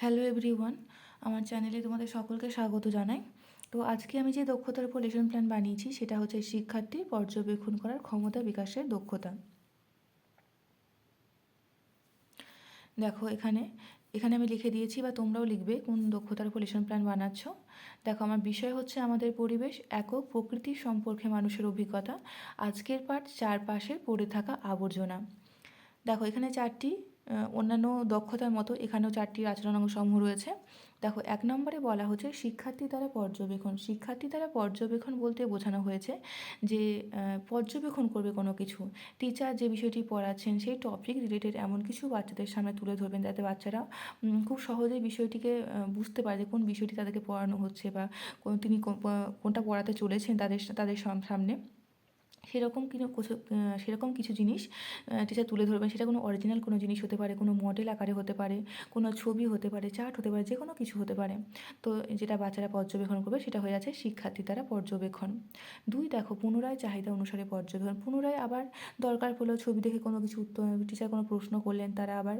Hello everyone আমার চ্যানেলে তোমাদের সকলকে স্বাগত জানাই। তো আজকে আমি যে দক্ষতার উপর লেসন প্ল্যান বানিয়েছি, সেটা হচ্ছে শিক্ষার্থী পর্যবেক্ষণ করার ক্ষমতা বিকাশের দক্ষতা। দেখো এখানে এখানে আমি লিখে দিয়েছি বা তোমরাও লিখবে কোন দক্ষতার উপর লেসন প্ল্যান বানাচ্ছ। দেখো আমার বিষয় হচ্ছে আমাদের পরিবেশ, একক প্রকৃতির সম্পর্কে মানুষের অভিজ্ঞতা, আজকের পাঠ চারপাশে পড়ে থাকা আবর্জনা। দেখো এখানে চারটি অন্যান্য দক্ষতার মতো এখানেও চারটি আচরণাঙ্গ সমূহ রয়েছে। দেখো, এক নম্বরে বলা হচ্ছে শিক্ষার্থী দ্বারা পর্যবেক্ষণ। শিক্ষার্থী দ্বারা পর্যবেক্ষণ বলতে বোঝানো হয়েছে যে পর্যবেক্ষণ করবে কোনো কিছু। টিচার যে বিষয়টি পড়াচ্ছেন, সেই টপিক রিলেটেড এমন কিছু বাচ্চাদের সামনে তুলে ধরবেন যাতে বাচ্চারা খুব সহজেই বিষয়টিকে বুঝতে পারে যে কোন বিষয়টি তাদেরকে পড়ানো হচ্ছে বা কোন তিনি কোনটা পড়াতে চলেছেন তাদের তাদের সামনে। সেরকম কিছু সেরকম কিছু জিনিস টিচার তুলে ধরবেন। সেটা কোনো অরিজিনাল কোনো জিনিস হতে পারে, কোনো মডেল আকারে হতে পারে, কোনো ছবি হতে পারে চার্ট হতে পারে যে কোনো কিছু হতে পারে। তো যেটা বাচ্চারা পর্যবেক্ষণ করবে সেটা হয়ে যাচ্ছে শিক্ষার্থী দ্বারা পর্যবেক্ষণ। দুই, দেখো, পুনরায় চাহিদা অনুসারে পর্যবেক্ষণ। পুনরায় আবার দরকার পড়ল ছবি দেখে কোনো কিছু উত্তর টিচার কোনো প্রশ্ন করলেন, তারা আবার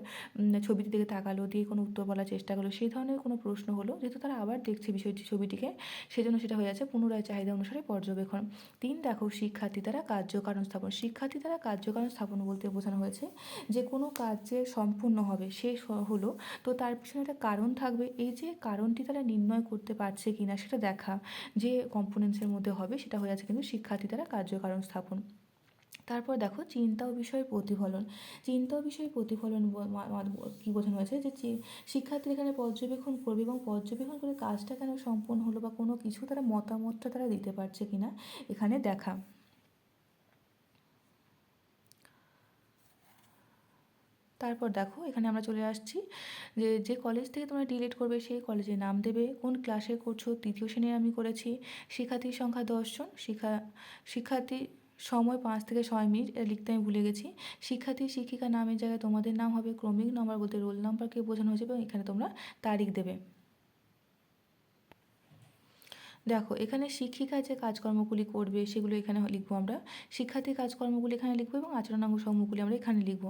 ছবিটি দিকে তাকালো, দিয়ে কোনো উত্তর বলার চেষ্টা করল, সেই ধরনের কোনো প্রশ্ন হলো, যেহেতু তারা আবার দেখছে বিষয়টি, ছবিটিকে, সেজন্য সেটা হয়ে যাচ্ছে পুনরায় চাহিদা অনুসারে পর্যবেক্ষণ। তিন, দেখো, শিক্ষার্থী দ্বারা দ্বারা কার্যকারণ স্থাপন শিক্ষার্থী দ্বারা কার্যকারণ স্থাপন বলতে বোঝানো হয়েছে যে কোনো কাজ যে সম্পূর্ণ হবে। সে হলো, তো তার পিছনে একটা কারণ থাকবে। এই যে কারণটি তারা নির্ণয় করতে পারছে কি না সেটা দেখা যে কম্পোনেন্টসের মধ্যে হবে, সেটা হয়ে আছে কিন্তু শিক্ষার্থী দ্বারা কার্যকারণ স্থাপন। তারপর দেখো, চিন্তা ও বিষয়ের প্রতিফলন। চিন্তা ও বিষয়ের প্রতিফলন কী বোঝানো হয়েছে যে শিক্ষার্থী এখানে পর্যবেক্ষণ করবে এবং পর্যবেক্ষণ করে কাজটা কেন সম্পন্ন হলো বা কোনো কিছু তারা মতামতটা তারা দিতে পারছে কিনা এখানে দেখা। তারপর দেখো, এখানে আমরা চলে আসছি যে যে কলেজ থেকে তোমরা ডিলিট করবে সেই কলেজে নাম দেবে, কোন ক্লাসে করছ, তৃতীয় শ্রেণির আমি করেছি। শিক্ষার্থীর সংখ্যা দশজন শিক্ষা, শিক্ষার্থী সময় পাঁচ থেকে ছয় মিনিট এটা লিখতে আমি ভুলে গেছি। শিক্ষার্থী শিক্ষিকা নামের জায়গায় তোমাদের নাম হবে, ক্রমিক নম্বর বলতে রোল নাম্বারকে বোঝানো হয়েছে এবং এখানে তোমরা তারিখ দেবে। দেখো, এখানে শিক্ষিকা যে কাজকর্মগুলি করবে, সেগুলো এখানে লিখব আমরা। শিক্ষার্থী কাজকর্মগুলি এখানে লিখব এবং আচরণাঙ্গ সমূহগুলি আমরা এখানে লিখব।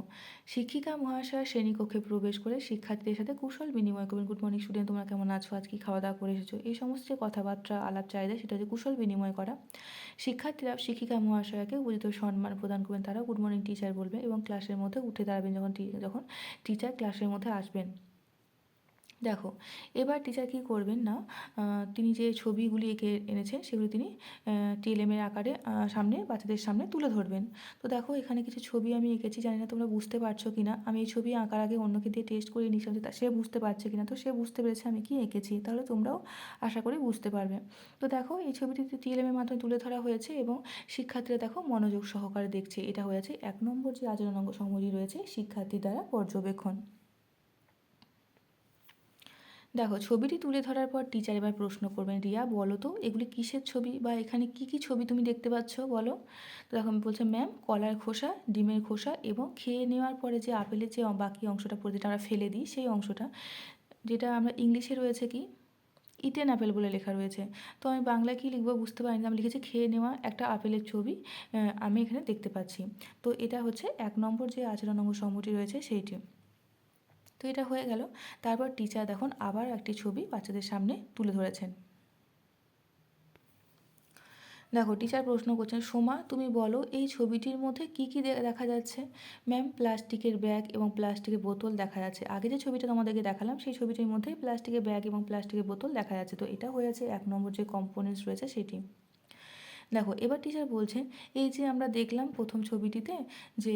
শিক্ষিকা মহাশয় শ্রেণীকক্ষে প্রবেশ করে শিক্ষার্থীদের সাথে কুশল বিনিময় করবেন। গুড মর্নিং স্টুডেন্ট তোমরা কেমন আছো? আজ কি খাওয়া দাওয়া করে এসেছ? এই সমস্ত যে কথাবার্তা, আলাপ চাহিদা, সেটা হচ্ছে কুশল বিনিময় করা। শিক্ষার্থীরা শিক্ষিকা মহাশয়াকে উচিত সম্মান প্রদান করবেন। তারা গুড মর্নিং টিচার বলবে এবং ক্লাসের মধ্যে উঠে দাঁড়াবেন যখন যখন টিচার ক্লাসের মধ্যে আসবেন। দেখো, এবার টিচার কী করবেন না তিনি যে ছবিগুলি এঁকে এনেছেন, সেগুলি তিনি টিএলএমের আকারে সামনে, বাচ্চাদের সামনে তুলে ধরবেন। তো দেখো, এখানে কিছু ছবি আমি এঁকেছি, জানি না তোমরা বুঝতে পারছ কি না আমি এই ছবি আঁকার আগে অন্যকে দিয়ে টেস্ট করে নিয়েছিলাম যে সে বুঝতে পারছে কি না তো সে বুঝতে পেরেছে আমি কি এঁকেছি, তাহলে তোমরাও আশা করি বুঝতে পারবে। তো দেখো, এই ছবিটি টিএলএমের মাধ্যমে তুলে ধরা হয়েছে এবং শিক্ষার্থীরা দেখো মনোযোগ সহকারে দেখছে। এটা হয়েছে এক নম্বর যে আচরণ অঙ্গ সমূহটি রয়েছে শিক্ষার্থী দ্বারা পর্যবেক্ষণ। দেখো, ছবিটি তুলে ধরার পর টিচার এবার প্রশ্ন করবেন, রিয়া, বলো তো, এগুলি কিসের ছবি বা এখানে কি কি ছবি তুমি দেখতে পাচ্ছ, বলো? তো দেখো, আমি বলছি, ম্যাম, কলার খোসা, ডিমের খোসা এবং খেয়ে নেওয়ার পরে যে আপেলের যে বাকি অংশটা পড়ে যেটা আমরা ফেলে দিই, সেই অংশটা, যেটা আমরা ইংলিশে রয়েছে কি ইটেন আপেল বলে লেখা রয়েছে। তো আমি বাংলায় কী লিখব বুঝতে পারিনি, আমি লিখেছি, খেয়ে নেওয়া একটা আপেলের ছবি আমি এখানে দেখতে পাচ্ছি। তো এটা হচ্ছে এক নম্বর যে আচরণ অঙ্গ সমূহটি রয়েছে, সেইটি। তো এটা হয়ে গেল। তারপর টিচার দেখুন আবার একটি ছবি বাচ্চাদের সামনে তুলে ধরেছেন। দেখো টিচার প্রশ্ন করছেন, সোমা, তুমি বলো, এই ছবিটির মধ্যে কি কি দেখা যাচ্ছে? ম্যাম প্লাস্টিকের ব্যাগ এবং প্লাস্টিকের বোতল দেখা যাচ্ছে। আগে যে ছবিটা তোমাদেরকে দেখালাম, সেই ছবিটির মধ্যেই প্লাস্টিকের ব্যাগ এবং প্লাস্টিকের বোতল দেখা যাচ্ছে। তো এটা হয়ে আছে এক নম্বর যে কম্পোনেন্টস রয়েছে সেটি। দেখো, এবার টিচার বলছেন এই যে আমরা দেখলাম প্রথম ছবিটিতে যে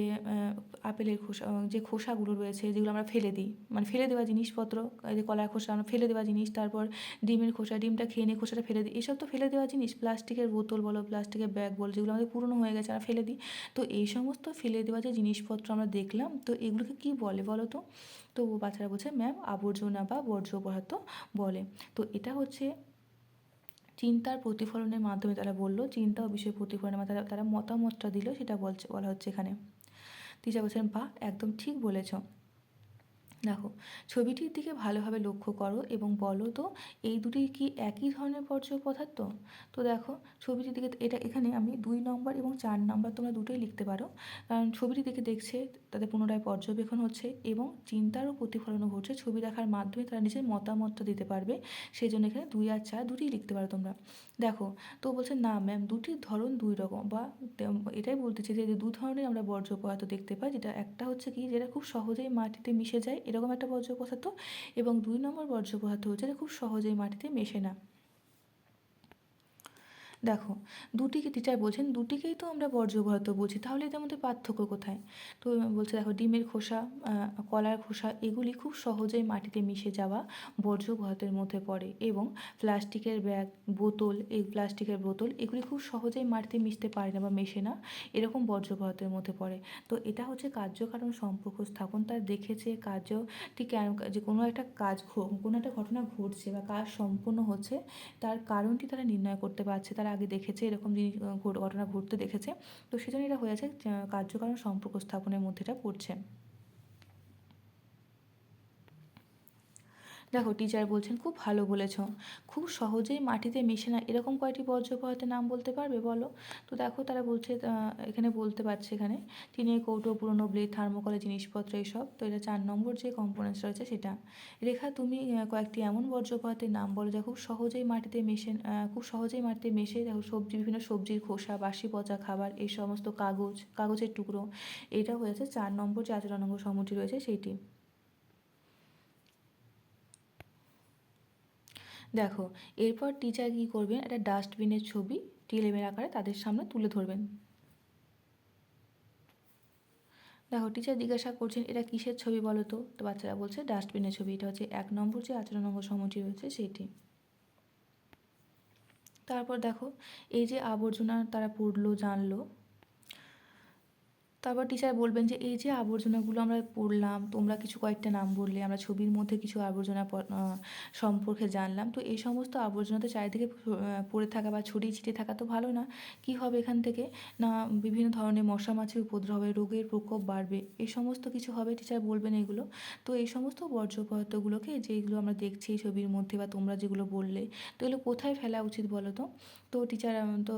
আপেলের খোসা যে খোসাগুলো রয়েছে, যেগুলো আমরা ফেলে দিই মানে ফেলে দেওয়া জিনিসপত্র যে কলার খোসা, আমরা ফেলে দেওয়া জিনিস, তারপর ডিমের খোসা, ডিমটা খেয়ে নিয়ে খোসাটা ফেলে দিই, এসব তো ফেলে দেওয়া জিনিস, প্লাস্টিকের বোতল বলো, প্লাস্টিকের ব্যাগ বলো, যেগুলো আমাদের পুরনো হয়ে গেছে, আমরা ফেলে দিই। তো এই সমস্ত ফেলে দেওয়া যে জিনিসপত্র আমরা দেখলাম, তো এগুলোকে কী বলে বলো তো? তো বাচ্চারা বলছে ম্যাম আবর্জনা বা বর্জ্য পদার্থ বলে। তো এটা হচ্ছে চিন্তার প্রতিফলনের মাধ্যমে তারা বলল, চিন্তা ও বিষয় প্রতিফলনের মাধ্যমে তারা মতামতটা দিল, সেটা বলছে বলা হচ্ছে এখানে। টিচার বলছেন বা একদম ঠিক বলেছ। দেখো, ছবিটির দিকে ভালোভাবে লক্ষ্য করো এবং বলো তো, এই দুটি কি একই ধরনের বর্জ্য পদার্থ? তো দেখো, ছবিটির দিকে, এটা এখানে আমি দুই নম্বর এবং চার নম্বর তোমরা দুটোই লিখতে পারো। কারণ ছবিটি দেখে দেখছে, তাদের পুনরায় পর্যবেক্ষণ হচ্ছে এবং চিন্তারও প্রতিফলনও ঘটছে। ছবি দেখার মাধ্যমে তারা নিজের মতামতটা দিতে পারবে। সেই জন্য এখানে দুই আর চার দুটিই লিখতে পারো তোমরা। দেখো, তো বলছে, না ম্যাম দুটির ধরন দুই রকম। বা এটাই বলতেছি যে, দু ধরনের আমরা বর্জ্য পদার্থ দেখতে পাই, যেটা একটা হচ্ছে কি, যেটা খুব সহজেই মাটিতে মিশে যায়, এরকম একটা বর্জ্য পদার্থ এবং দুই নম্বর বর্জ্য পদার্থ হচ্ছে, যেটা খুব সহজেই মাটিতে মেশে না। দেখো, দুটিকে টিচার বলছেন, দুটিকেই তো আমরা বর্জ্য পদার্থ বলছি, তাহলে এদের মধ্যে পার্থক্য কোথায়? তো বলছে দেখো, ডিমের খোসা কলার খোসা, এগুলি খুব সহজেই মাটিতে মিশে যাওয়া বর্জ্য পদার্থের মধ্যে পড়ে এবং প্লাস্টিকের ব্যাগ, বোতল, এই প্লাস্টিকের বোতল, এগুলি খুব সহজেই মাটিতে মিশতে পারে না বা মেশে না, এরকম বর্জ্য পদার্থের মধ্যে পড়ে। তো এটা হচ্ছে কার্যকারণ সম্পর্ক স্থাপন, তার দেখেছে কার্যটি কেন, যে কোনো একটা কাজ কোনো একটা ঘটনা ঘটছে বা কাজ সম্পূর্ণ হচ্ছে, তার কারণটি তারা নির্ণয় করতে পারছে, তারা আগে দেখেছে, এরকম জিনিস ঘট- ঘটনা ঘটতে দেখেছে। তো সেজন্য এটা হয়েছে কার্যকারণ সম্পর্ক স্থাপনের মধ্যে এটা পড়ছে। দেখো টিচার বলছেন, খুব ভালো বলেছ। খুব সহজেই মাটিতে মিশে না এরকম কয়টি বর্জ্য পদার্থের নাম বলতে পারবে বলো? তো দেখো তারা বলছে এখানে বলতে পারছে এখানে, টিনের কৌটো, পুরনো ব্লেড থার্মোকলের জিনিসপত্র এইসব তো এটা চার নম্বর যে কম্পোনেন্টস রয়েছে সেটা। রেখা, তুমি কয়েকটি এমন বর্জ্য পদার্থের নাম বলো যা খুব সহজেই মাটিতে মেশে খুব সহজেই মাটিতে মেশে, দেখো সবজি, বিভিন্ন সবজির খোসা, বাসি পচা খাবার, এই সমস্ত কাগজ, কাগজের টুকরো। এটা হয়েছে চার নম্বর যে আচরণাঙ্গ সমুটি রয়েছে, সেইটি। দেখো, এরপর টিচার কী করবেন? একটা ডাস্টবিনের ছবি টিএলএমের আকারে তাদের সামনে তুলে ধরবেন। দেখো টিচার জিজ্ঞাসা করছেন, এটা কিসের ছবি বলো তো? তো বাচ্চারা বলছে ডাস্টবিনের ছবি। এটা হচ্ছে এক নম্বর যে আচরণ অঙ্গ সমটি রয়েছে, সেটি। তারপর দেখো, এই যে আবর্জনা তারা পড়ল, জানলো তারপর টিচার বলবেন যে, এই যে আবর্জনাগুলো আমরা পড়লাম, তোমরা কিছু কয়েকটা নাম বললে, আমরা ছবির মধ্যে কিছু আবর্জনা সম্পর্কে জানলাম। তো এই সমস্ত আবর্জনা তো চারিদিকে পড়ে থাকা বা ছড়িয়ে ছিটিয়ে থাকা তো ভালো না। কি হবে এখান থেকে? না, বিভিন্ন ধরনের মশা মাছির উপদ্রব হবে, রোগের প্রকোপ বাড়বে, এই সমস্ত কিছু হবে টিচার বলবেন এগুলো। তো এই সমস্ত বর্জ্য পদার্থগুলোকে যেগুলো আমরা দেখছি ছবির মধ্যে বা তোমরা যেগুলো বললে, তো এগুলো কোথায় ফেলা উচিত বলো তো? তো টিচার তো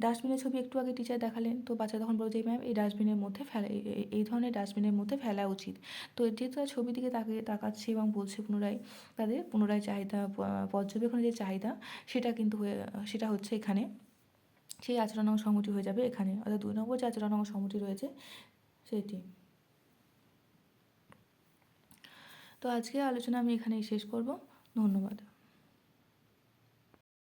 ডাস্টবিনের ছবি একটু আগে টিচার দেখালেন, তো বাচ্চা তখন বলছে যে ম্যাম এই ডাস্টবিনের মধ্যে ফেলা, এই- ধরনের ডাস্টবিনের মধ্যে ফেলা উচিত। তো যেহেতু তারা ছবির দিকে তাকিয়ে তাকাচ্ছে এবং বলছে পুনরায় তাদের পুনরায় চাহিদা পর্যবেক্ষণের যে চাহিদা, সেটা কিন্তু সেটা হচ্ছে এখানে। সেই আচরণাঙ্গ সংহতি হয়ে যাবে এখানে। অর্থাৎ দুই নম্বর যে আচরণাঙ্গ সংহতি রয়েছে, সেটি। তো আজকে আলোচনা আমি এখানেই শেষ করব। ধন্যবাদ।